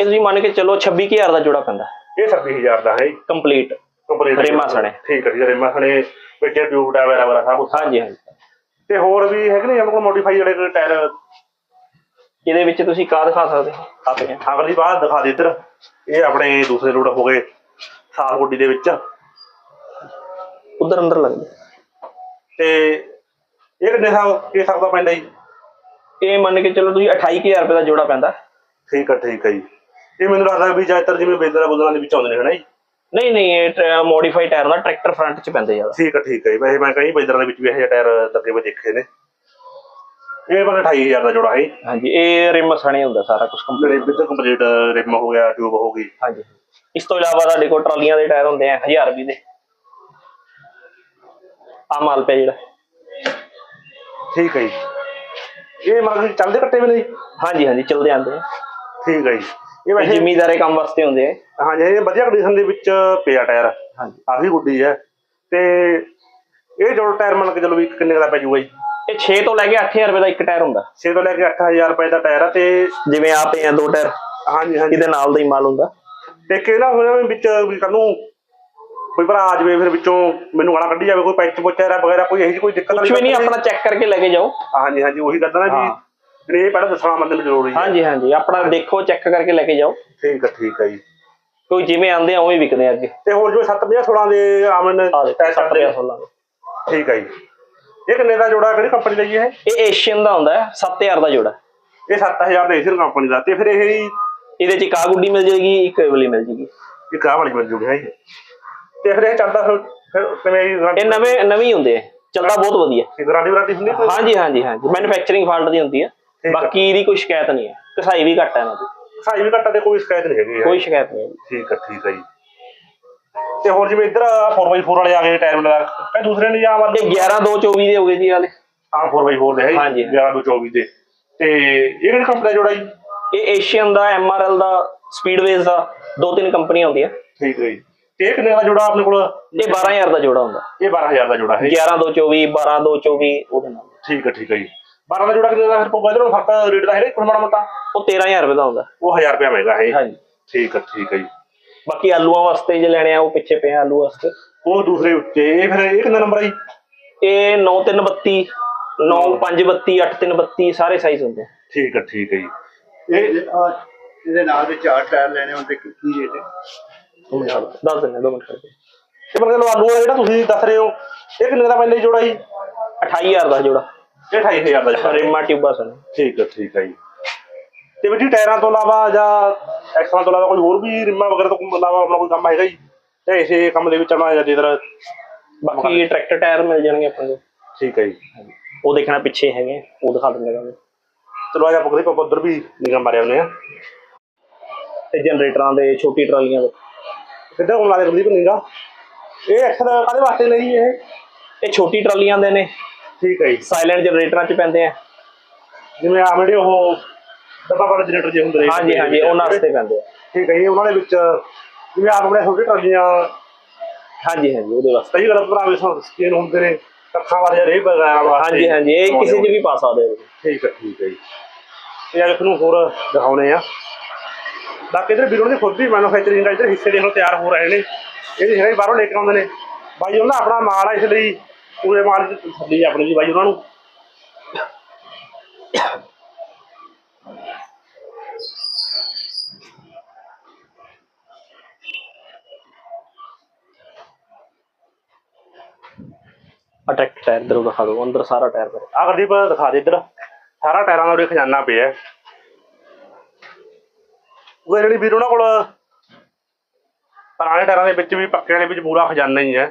ਇਹ ਤੁਸੀਂ ਮੰਨ ਕੇ ਚਲੋ 26000 ਦਾ ਜੋੜਾ ਪੈਂਦਾ। ਇਹ 26000 ਦਾ ਹੈ ਜੀ। ਕੰਪਲੀਟ ਕੰਪਲੀਟ ਰਿਮਾਂ ਸਣੇ। ਠੀਕ ਹੈ ਜੀ ਰਿਮਾਂ ਸਣੇ ਵਿੱਚ ਟਿਊਬ ਟਾਇਰ ਵਗੈਰਾ ਵਗੈਰਾ ਸਭ ਕੁਛ। ਹਾਂਜੀ ਹਾਂਜੀ। ਤੇ ਹੋਰ ਵੀ ਹੈਗੇ ਨੇ ਆਪਣੇ ਕੋਲ ਮੋਡੀਫਾਈ ਜਿਹੜੇ ਟਾਇਰ ਇਹਦੇ ਵਿੱਚ ਤੁਸੀਂ ਕਾ ਦਿਖਾ ਸਕਦੇ ਹੋ? ਆਪਣੇ ਅਗਲੀ ਬਾਅਦ ਦਿਖਾ ਦੇ ਇੱਧਰ। ਇਹ ਆਪਣੇ ਦੂਸਰੇ ਰੋਡ ਹੋ ਗਏ। ਸਾਲ ਗੱਡੀ ਦੇ ਵਿੱਚ। ਉਧਰ ਅੰਦਰ ਲੱਗਦੇ ਤੇ ਇਹ ਕਿੰਨੇ ਸਾਲ ਕੀ ਸਕਦਾ ਪੈਂਦਾ ਜੀ? ਇਹ ਮੰਨ ਕੇ ਚਲੋ ਤੁਸੀਂ 28000 ਰੁਪਏ ਦਾ ਜੋੜਾ ਪੈਂਦਾ। ਠੀਕ ਹੈ ਠੀਕ ਹੈ ਜੀ। ਇਹ ਮੈਨੂੰ ਲੱਗਦਾ ਵੀ ਜ਼ਿਆਦਾਤਰ ਜਿਵੇਂ ਬੇਦਰਾ ਬੁਦਰਾਂ ਦੇ ਵਿੱਚ ਆਉਂਦੇ ਨੇ ਹਨਾ ਜੀ? ਨਹੀਂ ਨਹੀਂ ਇਹ ਮੋਡੀਫਾਈ ਟਾਇਰ ਦਾ ਟਰੈਕਟਰ ਫਰੰਟ ਚ ਪੈਂਦੇ ਜ਼ਿਆਦਾ। ਠੀਕ ਹੈ ਠੀਕ ਹੈ ਜੀ। ਵੈਸੇ ਮੈਂ ਕਈ ਬੇਦਰਾਂ ਦੇ ਵਿੱਚ ਵੀ ਇਹ ਜਿਹੇ ਟਾਇਰ ਲੱਗੇ ਹੋਏ ਦੇਖੇ ਨੇ। ਇਹ ਬਣਾ 28000 ਦਾ ਜੋੜਾ ਹੈ ਹਾਂਜੀ ਇਹ ਰਿਮ ਸਣੇ ਹੁੰਦਾ ਸਾਰਾ ਕੁਝ ਕੰਪਲੀਟ ਵਿੱਚ ਕੰਪਲੀਟ ਰਿਮ ਹੋ ਗਿਆ ਟਿਊਬ ਹੋ ਗਈ। ਹਾਂਜੀ। ਇਸ ਤੋਂ ਇਲਾਵਾ ਸਾਡੇ ਕੋਲ ਟਰਾਲੀਆਂ ਦੇ ਟਾਇਰ ਹੁੰਦੇ ਆ 1000 ਰੁਪਏ ਦੇ। ਆ ਮਾਲ ਪਿਆ ਜਿਹੜਾ। ਠੀਕ ਹੈ ਜੀ। ਇਹ ਮਤਲਬ ਚੱਲਦੇ ਕੱਟੇ ਵੀ ਨਹੀਂ ਹਾਂਜੀ ਹਾਂਜੀ ਚਲਦੇ ਆਂਦੇ ਠੀਕ ਹੈ ਜੀ। ਇਹ ਵੈਸੇ ਜ਼ਿਮੀਦਾਰੇ ਕੰਮ ਵਾਸਤੇ ਹੁੰਦੇ ਆ। ਹਾਂਜੀ ਇਹ ਵਧੀਆ ਕੰਡੀਸ਼ਨ ਦੇ ਵਿੱਚ ਪਿਆ ਟਾਇਰ। ਹਾਂਜੀ। ਕਾਫੀ ਗੁੱਡੀ ਹੈ। ਤੇ ਇਹ ਜੋੜ ਟਾਇਰ ਮੰਨ ਕੇ ਚਲੋ ਵੀ ਕਿੰਨੇ ਦਾ ਪੈ ਜਾਊਗਾ ਜੀ? ਇਹ 6 ਤੋਂ ਲੈ ਕੇ 8000 ਰੁਪਏ ਦਾ ਇੱਕ ਟਾਇਰ ਹੁੰਦਾ। 6 ਤੋਂ ਲੈ ਕੇ 8000 ਰੁਪਏ ਦਾ ਟਾਇਰ ਆ ਤੇ ਜਿਵੇਂ ਆ ਪਏ ਆ ਦੋ ਟਾਇਰ ਹਾਂਜੀ ਹਾਂਜੀ। ਇਹਦੇ ਨਾਲ ਦਾ ਹੀ ਮਾਲ ਹੁੰਦਾ। ਤੇ ਕਿਹੜਾ ਹੋਇਆ ਵੀ ਵਿੱਚ ਕੱਲ ਨੂੰ ਕੋਈ ਭਰਾ ਆ ਜਾਵੇ ਫਿਰ ਵਿੱਚੋਂ ਮੈਨੂੰ ਗਾਲਾਂ ਕੱਢੀ ਜਾਵੇ ਕੋਈ ਪੈਚ ਪੁੱਚਾ ਵਗੈਰਾ ਕੋਈ ਇਹੋ ਜਿਹੀ ਕੋਈ ਦਿੱਕਤ ਕੁਝ ਵੀ ਨਹੀਂ ਆਪਣਾ ਚੈੱਕ ਕਰਕੇ ਲੈ ਕੇ ਜਾਓ। ਹਾਂਜੀ ਹਾਂਜੀ ਉਹੀ ਆ ਨਾ। ਵੀ ਇਹ ਪਹਿਲਾਂ ਦੱਸਣਾ ਬੰਦੇ ਨੂੰ ਜ਼ਰੂਰੀ ਹੈ ਹਾਂਜੀ ਹਾਂਜੀ ਆਪਣਾ ਦੇਖੋ ਚੈੱਕ ਕਰਕੇ ਲੈ ਕੇ ਜਾਓ। ਠੀਕ ਹੈ ਠੀਕ ਹੈ ਜੀ। ਕੋਈ ਜਿਵੇਂ ਆਂਦੇ ਆ ਉਵੇਂ ਵਿਕਦੇ ਆ ਅੱਗੇ ਤੇ ਹੋਰ ਜੋ 750 16 ਦੇ ਆਮਨ ਆ ਦੇਖੋ ਟਾਇਰ 7 ਚੱਲਦੇ ਰੁਪਏ ਆ। ਸੋਲਾਂ ਠੀਕ ਹੈ ਜੀ। ਇਹ ਕਿੰਨੇ ਦਾ ਜੋੜਾ ਕਿਹੜੀ ਕੰਪਨੀ ਦਾ ਜੀ ਇਹ? ਇਹ ਏਸ਼ੀਅਨ ਦਾ ਹੁੰਦਾ ਹੈ 7000 ਦਾ ਜੋੜਾ। ਇਹ 7000 ਦਾ ਏਸ਼ੀਅਨ ਕੰਪਨੀ ਦਾ ਤੇ ਫਿਰ ਇਹ ਇਹਦੇ ਚ ਇੱਕ ਆ ਗੁੱਡੀ ਮਿਲ ਜਾਏਗੀ ਇੱਕ ਇਹ ਵਾਲੀ ਮਿਲ ਜਾਏਗੀ ਇੱਕ ਆਹ ਵਾਲੀ ਮਿਲ ਜੂਗੀ ਹੈ ਤੇ ਫਿਰ ਇਹ ਚੱਲਦਾ ਫਿਰ ਫਿਰ ਕਿਵੇਂ ਇਹ ਨਵੇਂ ਨਵੇਂ ਹੁੰਦੇ ਆ ਚੱਲਦਾ ਬਹੁਤ ਵਧੀਆ। ਗਾਰੰਟੀ ਵਾਰੰਟੀ ਹੁੰਦੀ ਕੋਈ? ਹਾਂਜੀ ਹਾਂਜੀ ਹਾਂਜੀ। ਮੈਨੂਫੈਕਚਰਿੰਗ ਫਾਲਟ ਦੀ ਹੁੰਦੀ ਹੈ। ਬਾਕੀ ਇਹਦੀ ਕੋਈ ਸ਼ਿਕਾਇਤ ਨਹੀਂ ਹੈ ਕਸਾਈ ਵੀ ਘੱਟ ਹੈ ਇਹਨਾਂ ਦੀ। ਸਾਈ ਵੀ ਘੱਟਾ ਤੇ ਕੋਈ ਸ਼ਿਕਾਇਤ ਨਹੀਂ ਹੈਗੀ। ਕੋਈ ਸ਼ਿਕਾਇਤ ਨਹੀਂ ਠੀਕ ਹੈ ਠੀਕ ਹੈ ਜੀ। ਤੇ ਹੋਰ ਜਿਵੇਂ ਇੱਧਰ 4x4 ਵਾਲੇ ਆ ਗਏ ਟਾਇਰ ਵਾਲਾ ਇਹ ਦੂਸਰੇ ਨੇ ਜਾਂ ਇਹ 11 2 24 ਦੇ ਹੋ ਗਏ ਜੀ ਵਾਲੇ ਆ 4x4 ਦੇ ਹੈ ਜੀ ਹਾਂਜੀ। 11 ਤੋਂ 24 ਦੇ। ਤੇ ਇਹ ਕਿਹੜੀ ਕੰਪਨੀ ਦਾ ਜੋੜਾ ਜੀ? ਇਹ ਏਸ਼ੀਅਨ ਦਾ ਐਮਆਰਐਲ ਦਾ ਸਪੀਡਵੇਜ਼ ਦਾ ਦੋ ਤਿੰਨ ਕੰਪਨੀਆਂ ਹੁੰਦੀਆਂ। ਠੀਕ ਹੈ ਜੀ। ਤੇ ਇਹ ਕਿੰਨੇ ਦਾ ਜੋੜਾ ਆਪਣੇ ਕੋਲ? ਇਹ 12000 ਦਾ ਜੋੜਾ ਹੁੰਦਾ। ਇਹ 12000 ਦਾ ਜੋੜਾ ਹੈ 11 2 24 12 2 24 ਉਹਦੇ ਨਾਲ। ਠੀਕ ਹੈ ਠੀਕ ਹੈ ਜੀ। 12 ਦਾ ਜੋੜਾ ਕਿੰਨੇ ਦਾ ਫਿਰ ਪਊਗਾ ਇਧਰੋਂ ਫ਼ਰਕ ਰੇਟ ਦਾ ਹੈ ਕੋਈ ਮਾੜਾ ਮੋਟਾ। ਉਹ 13000 ਰੁਪਏ ਦਾ ਹੁੰਦਾ। ਉਹ 1000 ਰੁਪਏ ਮਹਿੰਗਾ ਹੈ। ਹਾਂਜੀ। ਠੀਕ ਹੈ ਠੀਕ ਹੈ ਜੀ। ਬਾਕੀ ਆਲੂਆਂ ਵਾਸਤੇ ਜੇ ਲੈਣੇ ਆ ਉਹ ਪਿੱਛੇ ਪਏ ਆ ਆਲੂ ਵਾਸਤੇ। ਉਹ ਦੂਸਰੇ ਉੱਤੇ ਇਹ ਫਿਰ ਇਹ ਕਿੰਨਾ ਨੰਬਰ ਹੈ ਜੀ? ਇਹ 9332 9532 8332 ਸਾਰੇ ਸਾਈਜ਼ ਹੁੰਦੇ ਆ। ਠੀਕ ਹੈ ਠੀਕ ਹੈ ਜੀ। ਇਹ ਆਹ ਇਹਦੇ ਨਾਲ ਦੇ ਚਾਰ ਟਾਇਰ ਲੈਣੇ ਹੁੰਦੇ ਕੀ ਕੀ ਰੇਟ ਹੈ ਦੋ ਮਿੰਟ ਖੜ੍ਹ ਦੱਸ ਦਿੰਦੇ ਦੋ ਮਿੰਟ ਕਰਕੇ ਇਹ ਮਤਲਬ ਆਲੂ ਵਾਲਾ ਜਿਹੜਾ ਤੁਸੀਂ ਦੱਸ ਰਹੇ ਹੋ ਇਹ ਕਿੰਨੇ ਦਾ ਪੈਂਦਾ ਜੀ ਜੋੜਾ ਜੀ? 28000 ਦਾ ਜੋੜਾ। ਇਹ 28000 ਦਾ ਜੋੜਾ। ਰਿਮਾ ਟਿਊਬਾ ਸਨ। ਠੀਕ ਹੈ ਠੀਕ ਹੈ ਜੀ। ਤੇ ਵੀਰ ਜੀ ਟਾਇਰਾਂ ਤੋਂ ਇਲਾਵਾ ਜਾਂ ਐਕਸਟਰਾ ਤੋਂ ਇਲਾਵਾ ਕੋਈ ਹੋਰ ਵੀ ਰਿਮਾਂ ਵਗੈਰਾ ਤੋਂ ਇਲਾਵਾ ਆਪਣਾ ਕੋਈ ਕੰਮ ਹੈਗਾ ਜੀ? ਤੇ ਇਸੇ ਕੰਮ ਦੇ ਵਿੱਚ ਆਉਣਾ ਜਾਂ ਜਿੱਧਰ ਬਾਕੀ ਟਰੈਕਟਰ ਟਾਇਰ ਮਿਲ ਜਾਣਗੇ ਆਪਾਂ ਨੂੰ। ਠੀਕ ਹੈ ਜੀ। ਉਹ ਦੇਖਣਾ ਪਿੱਛੇ ਹੈਗੇ ਉਹ ਦਿਖਾ ਦਿੰਦੇ ਤੁਹਾਨੂੰ ਚਲੋ ਅੱਜ ਆਪਾਂ ਕਦੇ ਪਾਪਾ ਉਧਰ ਵੀ ਨਿਗਾਹ ਮਾਰਿਆ ਹੁੰਦੇ ਆ ਤੇ ਜਨਰੇਟਰਾਂ ਦੇ ਛੋਟੀ ਟਰਾਲੀਆਂ ਦੇ। ਕਿੱਧਰ ਲਾ ਦੇ ਗੁਰਦੀਪ ਨਿਗਾਹ? ਇਹ ਐਕਸਟਰਾ ਕਾਦੇ ਵਾਸਤੇ ਜੀ ਇਹ? ਇਹ ਛੋਟੀ ਟਰਾਲੀਆਂ ਦੇ ਨੇ। ਠੀਕ ਹੈ ਜੀ। ਸਾਇਲੈਂਟ ਜਨਰੇਟਰਾਂ 'ਚ ਪੈਂਦੇ ਆ। ਜਿਵੇਂ ਆ ਜਿਹੜੇ ਉਹ ਡੱਬਾ ਵਾਲੇ ਜਨਰੇਟਰ ਜੇ ਹੁੰਦੇ ਨੇ। ਹਾਂਜੀ ਹਾਂਜੀ ਉਹਨਾਂ ਵਾਸਤੇ ਪੈਂਦੇ ਆ। ਠੀਕ ਹੈ ਜੀ ਉਹਨਾਂ ਦੇ ਵਿੱਚ ਜਿਵੇਂ ਆਪ ਆਪਣੇ ਛੋਟੇ ਟਰਾਲੀਆਂ ਹਾਂਜੀ ਹਾਂਜੀ ਉਹਦੇ ਵਾਸਤੇ। ਕਈ ਗਲਤ ਭਰਾਵੇ ਸਕੀਨ ਹੁੰਦੇ ਨੇ ਕੱਖਾਂ ਵਾਲੇ ਰੇ ਵਗੈਰਾ ਵਾਸਤੇ। ਹਾਂਜੀ ਹਾਂਜੀ ਇਹ ਕਿਸੇ 'ਚ ਵੀ ਪਾ ਸਕਦੇ ਹੋ ਠੀਕ ਹੈ ਠੀਕ ਹੈ ਜੀ। ਇਹ ਅੱਜ ਤੁਹਾਨੂੰ ਹੋਰ ਦਿਖਾਉਣੇ ਆ। ਬਾਕੀ ਇਧਰ ਵੀਰੋਂ ਦੀ ਖੁਦ ਦੀ ਮੈਨੂਫੈਕਚਰਿੰਗ ਦਾ ਇਧਰ ਹਿੱਸੇ ਦੇਖੋ ਤਿਆਰ ਹੋ ਰਹੇ ਨੇ। ਇਹ ਨਹੀਂ ਹੈਗਾ ਵੀ ਬਾਹਰੋਂ ਲੈ ਕੇ ਆਉਂਦੇ ਨੇ। ਬਾਈ ਉਹਨਾਂ ਆਪਣਾ ਮਾਲ ਆ ਇਸ ਲਈ ਪੂਰੇ ਮਾਲ ਦੀ ਥੱਲੀ ਆਪਣੀ ਜੀ ਬਾਈ ਉਹਨਾਂ ਨੂੰ। ਅਟੈਕ ਟਾਇਰ ਇਧਰ ਦਿਖਾ ਦਿਓ, ਅੰਦਰ ਸਾਰਾ ਟਾਇਰ ਪਰ ਆ ਗੁਰਦੀਪ ਦਿਖਾ ਦੇ ਇੱਧਰ। ਸਾਰਾ ਟਾਇਰਾਂ ਦਾ ਉਰੇ ਖਜ਼ਾਨਾ ਪਿਆ ਹੈ। ਉਹ ਜਿਹੜੀ ਵੀਰ ਉਹਨਾਂ ਕੋਲ ਪੁਰਾਣੇ ਟਾਇਰਾਂ ਦੇ ਵਿੱਚ ਵੀ, ਪੱਕਿਆਂ ਦੇ ਵਿੱਚ ਪੂਰਾ ਖਜ਼ਾਨਾ ਹੀ ਹੈ।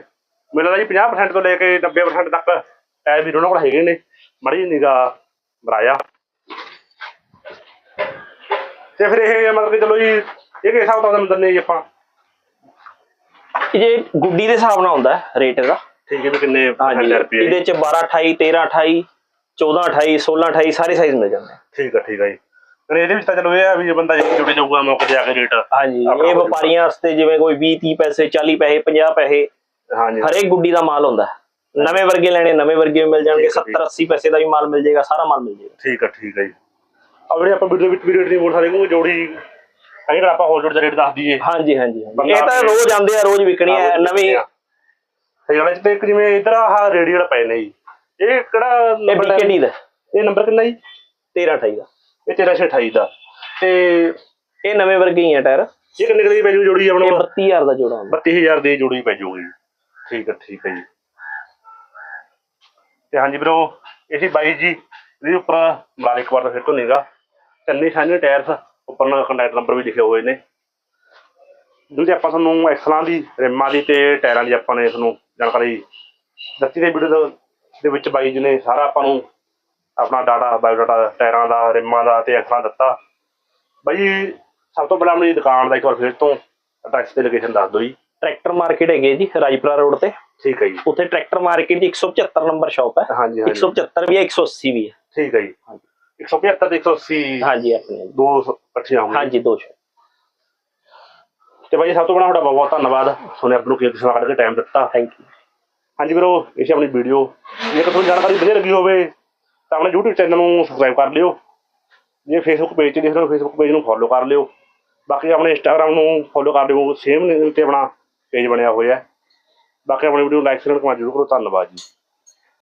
ਮੈਨੂੰ ਲੱਗਦਾ ਜੀ 50% ਤੋਂ ਲੈ ਕੇ 90% ਤੱਕ ਟਾਇਰ ਵੀਰ ਉਹਨਾਂ ਕੋਲ ਹੈਗੇ ਨੇ। ਮੜੀ ਨਿਗਾ ਬਰਾਇਆ ਤੇ ਫਿਰ ਇਹ ਮਤਲਬ ਕਿ ਚਲੋ ਜੀ, ਇਹ ਕਿਸ ਹਿਸਾਬ ਦਾ ਦਿੰਦੇ ਜੀ ਆਪਾਂ? ਇਹ ਗੁੱਡੀ ਦੇ ਹਿਸਾਬ ਨਾਲ ਹੁੰਦਾ ਰੇਟ ਇਹਦਾ। ਠੀਕ ਹੈ ਵੀ ਕਿੰਨੇ ਹਾਂਜੀ। ਰੁਪਏ ਇਹਦੇ 'ਚ 12 28 13 28 14 28 16 28 ਸਾਰੇ ਸਾਈਜ਼ ਮਿਲ ਜਾਂਦੇ। ਆ। ਠੀਕ ਆ ਠੀਕ ਆ ਜੀ। ਤੇ ਇਹਦੇ ਵਿੱਚ ਤਾਂ ਚਲੋ ਇਹ ਆ ਵੀ ਜੇ ਬੰਦਾ ਜੇ ਜੁੜੇ ਜਾਊਗਾ ਮੌਕੇ ਤੇ ਆ ਕੇ ਰੇਟ ਹਾਂਜੀ ਆਪਣਾ ਇਹ ਹੋ ਵਪਾਰੀਆਂ ਵਾਸਤੇ ਜਿਵੇਂ ਕੋਈ 20 30 ਪੈਸੇ 40 ਪੈਸੇ 50 ਪੈਸੇ ਹਾਂਜੀ। ਹਰੇਕ ਗੁੱਡੀ ਦਾ ਮਾਲ ਹੁੰਦਾ। ਹੈ। ਨਵੇਂ ਵਰਗੇ ਲੈਣੇ ਨਵੇਂ ਵਰਗੇ ਮਿਲ ਜਾਣਗੇ ਠੀਕ ਹੈ, 70 80 ਪੈਸੇ ਦਾ ਵੀ ਮਾਲ ਮਿਲ ਜਾਏਗਾ ਸਾਰਾ ਮਾਲ ਮਿਲ ਜਾਏਗਾ। ਠੀਕ ਆ ਠੀਕ ਆ ਜੀ। ਆ ਜਿਹੜੇ ਆਪਾਂ ਵੀਡੀਓ ਵਿੱਚ ਵੀ ਰੇਟ ਨਹੀਂ ਬੋਲ ਸਕਦੇ ਕਿਉਂਕਿ ਜੋੜੀ ਅਹੀਂ ਆਪਾਂ ਹੋਲਡਰ ਦਾ ਰੇਟ ਦੱਸ ਦਈਏ। ਹਾਂਜੀ ਹਾਂਜੀ ਇਹ ਤਾਂ ਰੋਜ਼ ਆਉਂਦੇ ਆ ਰੋਜ਼ ਵਿਕਣੀ ਹੈ ਨਵੀਂ ਸਹੀ ਗੱਲ ਹੈ ਤੇ ਇੱਕ ਜਿਵੇਂ ਇਧਰ ਆਹ ਰੇਡੀਅਲ ਪਏ ਨੇ ਜੀ। ਇਹ ਕਿਹੜਾ ਇਹ ਹੈ? BKD ਦਾ ਇਹ ਨੰਬਰ ਕਿੰਨਾ ਜੀ? 13 28 ਦਾ। ਇਹ 1328 ਦਾ। ਤੇ ਇਹ ਨਵੇਂ ਵਰਗੇ ਹੀ ਆ ਟਾਇਰ। ਇਹ ਕਿੰਨੇ ਦੀ ਪੈਜੂ ਜੋੜੀ ਆਪਣਾ? ਇਹ 32000 ਦਾ ਜੋੜਾ ਹੁੰਦਾ। 32000 ਦੀ ਜੋੜੀ ਪੈ ਜਾਊਗੀ ਠੀਕ ਹੈ ਠੀਕ ਹੈ ਜੀ। ਤੇ ਹਾਂਜੀ ਵੀਰੋ ਇਹ ਸੀ ਬਾਈ ਜੀ ਇਹਦੇ ਉੱਪਰ ਮਾਲ ਇੱਕ ਵਾਰ ਤਾਂ ਫਿਰ ਤੋਂ ਨਹੀਂਗਾ ਚੰਨੀ ਛਾਨੀ ਟਾਇਰਸ ਉੱਪਰ ਨਾਲ ਕੰਟੈਕਟ ਨੰਬਰ ਵੀ ਲਿਖੇ ਹੋਏ ਨੇ। ਦੂਜੇ ਆਪਾਂ ਤੁਹਾਨੂੰ ਐਕਸਲਾਂ ਦੀ ਰਿਮਾਂ ਦੀ ਤੇ ਟਾਇਰਾਂ ਦੀ ਆਪਾਂ ਨੇ ਤੁਹਾਨੂੰ ਜਾਣਕਾਰੀ ਦਿੱਤੀ ਤੇ ਵੀਡੀਓ ਦੇ ਵਿੱਚ ਬਾਈ ਜੀ ਨੇ ਸਾਰਾ ਆਪਾਂ ਨੂੰ ਆਪਣਾ ਡਾਟਾ ਬਾਇਓਡਾਟਾ ਟਾਇਰਾਂ ਦਾ ਰਿਮਾਂ ਦਾ ਤੇ ਐਕਸਲਾਂ ਦਿੱਤਾ। ਬਾਈ ਸਭ ਤੋਂ ਪਹਿਲਾਂ ਆਪਣੀ ਦੁਕਾਨ ਦਾ ਇੱਕ ਵਾਰ ਫਿਰ ਤੋਂ ਐਡਰੈਸ ਤੇ ਲੋਕੇਸ਼ਨ ਦੱਸ ਦਿਓ ਜੀ। ਟਰੈਕਟਰ ਮਾਰਕੀਟ ਹੈਗੇ ਜੀ ਰਾਜਪੁਰਾ ਰੋਡ ਤੇ। ਠੀਕ ਹੈ ਜੀ। ਉੱਥੇ ਟਰੈਕਟਰ ਮਾਰਕੀਟ ਦੀ 175 ਨੰਬਰ ਸ਼ਾਪ ਹੈ। ਹਾਂਜੀ ਹਾਂਜੀ। 175 ਵੀ ਹੈ 180 ਵੀ ਹੈ। ਠੀਕ ਹੈ ਜੀ। 175 ਤੇ 180 ਹਾਂਜੀ ਆਪਣੇ। ਦੋ ਇਕੱਠੀਆਂ ਹੋਣਗੀਆਂ। ਹਾਂਜੀ ਦੋ ਸ਼ਾਪ ਤੇ ਬਾਈ ਸਭ ਤੋਂ ਪਹਿਲਾਂ ਤੁਹਾਡਾ ਬਹੁਤ ਬਹੁਤ ਧੰਨਵਾਦ। ਸੋਨੇ ਆਪ ਨੂੰ ਕੀਮਤੀ ਸਮਾਂ ਕੱਢ ਕੇ ਟਾਈਮ ਦਿੱਤਾ ਥੈਂਕ ਯੂ ਹਾਂਜੀ ਵੀਰੋ, ਇਹ ਸੀ ਆਪਣੀ ਵੀਡੀਓ ਜੇਕਰ ਤੁਹਾਨੂੰ ਜਾਣਕਾਰੀ ਵਧੀਆ ਲੱਗੀ ਹੋਵੇ, ਤਾਂ ਆਪਣੇ YouTube ਚੈਨਲ ਨੂੰ ਸਬਸਕ੍ਰਾਈਬ ਕਰ ਲਿਓ। ਜੇ Facebook ਪੇਜ ਤੇ ਦੇਖ ਰਹੇ ਹੋ, Facebook ਪੇਜ ਨੂੰ ਫੋਲੋ ਕਰ ਲਿਓ। ਬਾਕੀ ਆਪਣੇ Instagram ਨੂੰ ਫੋਲੋ ਕਰ ਲਿਓ ਸੇਮ ਤੇ ਆਪਣਾ ਪੇਜ ਬਣਿਆ ਹੋਇਆ ਹੈ। ਬਾਕੀ ਆਪਣੀ ਵੀਡੀਓ ਲਾਈਕ ਸ਼ੇਅਰ ਕਮੈਂਟ ਜ਼ਰੂਰ ਕਰੋ। ਧੰਨਵਾਦ ਜੀ।